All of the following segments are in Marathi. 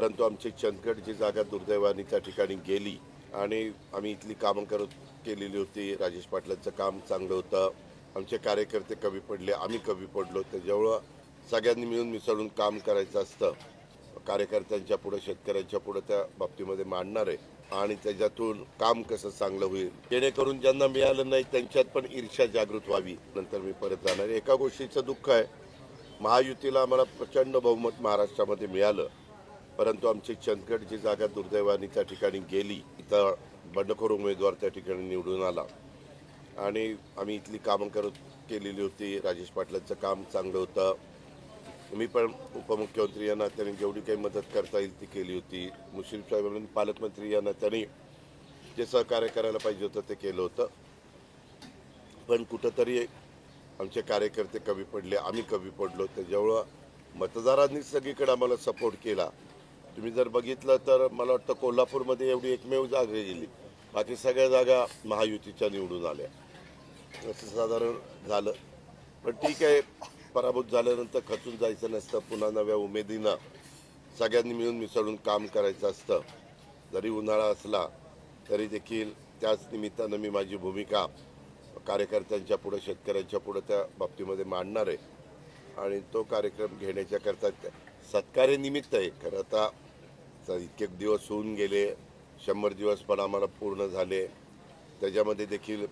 परंतु आमची चंदगडची जागा दुर्दैवाने त्या ठिकाणी गेली आणि आम्ही इथली कामं करत केलेली होती. राजेश पाटलांचं काम चांगलं होतं. आमचे कार्यकर्ते कमी पडले आम्ही कमी पडलो. त्याच्यामुळं सगळ्यांनी मिळून मिसळून काम करायचं असतं कार्यकर्त्यांच्या पुढं शेतकऱ्यांच्या पुढं त्या बाबतीमध्ये मांडणार आहे. आणि त्याच्यातून काम कसं चांगलं होईल जेणेकरून ज्यांना मिळालं नाही त्यांच्यात पण ईर्ष्या जागृत व्हावी. नंतर मी परत जाणार एका गोष्टीचं दुःख आहे महायुतीला आम्हाला प्रचंड बहुमत महाराष्ट्रामध्ये मिळालं. परंतु आमची चंदगडची जागा दुर्दैवाने त्या ठिकाणी गेली इथं बंडखोर उमेदवार त्या ठिकाणी निवडून आला. आणि आम्ही इथली कामं करत केलेली होती राजेश पाटलांचं काम चांगलं होतं. मी पण उपमुख्यमंत्री यांना त्यांनी जेवढी काही मदत करता येईल ती केली होती. मुश्रीफ साहेबांनी पालकमंत्री यांना त्यांनी जे सहकार्य करायला पाहिजे होतं ते केलं होतं. पण कुठंतरी आमचे कार्यकर्ते कमी पडले आम्ही कमी पडलो. त्याच्यामुळं मतदारांनी सगळीकडे आम्हाला सपोर्ट केला. तुम्ही जर बघितलं तर मला वाटतं कोल्हापूरमध्ये एवढी एकमेव जागा गेली. बाकी सगळ्या जागा महायुतीच्या निवडून आल्या. असं साधारण झालं. पण ठीक आहे पराभूत झाल्यानंतर खचून जायचं नसतं. पुन्हा नव्या उमेदीनं सगळ्यांनी मिळून मिसळून काम करायचं असतं. जरी उन्हाळा असला तरी देखील त्याच निमित्तानं मी माझी भूमिका कार्यकर्त्यांच्या पुढं शेतकऱ्यांच्या पुढं त्या बाबतीमध्ये मांडणार आहे. आणि तो कार्यक्रम घेण्याच्याकरता सत्कार्यनिमित्त आहे. खरं आता इतके दिवस होऊन गेले शंभर दिवस पण आम्हाला पूर्ण झाले. त्याच्यामध्ये देखील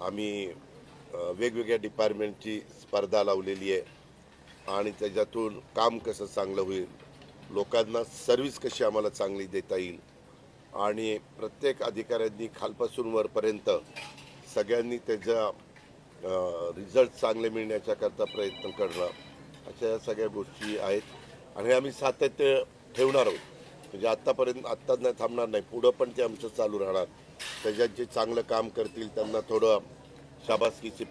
आम्ही वेगवेगळ्या डिपार्टमेंटची स्पर्धा लावलेली आहे. आणि त्याच्यातून काम कसं चांगलं होईल लोकांना सर्व्हिस कशी आम्हाला चांगली देता येईल आणि प्रत्येक अधिकाऱ्यांनी खालपासून वरपर्यंत सगळ्यांनी त्याचा रिझल्ट चांगले मिळण्याच्याकरता प्रयत्न करणं अशा या सगळ्या गोष्टी आहेत. आणि आम्ही सातत्य ठेवणार आहोत. म्हणजे आत्तापर्यंत आत्ताच नाही थांबणार नाही. पुढं पण ते आमचं चालू राहणार. त्याच्यात जे चांगलं काम करतील त्यांना थोडं शाबासकीची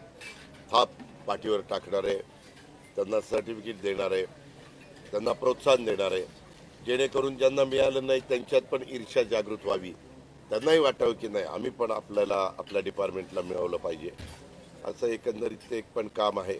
थाप पाठीवर टाकणार आहे. त्यांना सर्टिफिकेट देणार आहे. त्यांना प्रोत्साहन देणार आहे. जेणेकरून ज्यांना मिळालं नाही त्यांच्यात पण ईर्ष्या जागृत व्हावी. त्यांनाही वाटावं की नाही आम्ही पण आपल्याला आपल्या डिपार्टमेंटला मिळवलं पाहिजे. असं एकंदरीत ते एक पण काम आहे.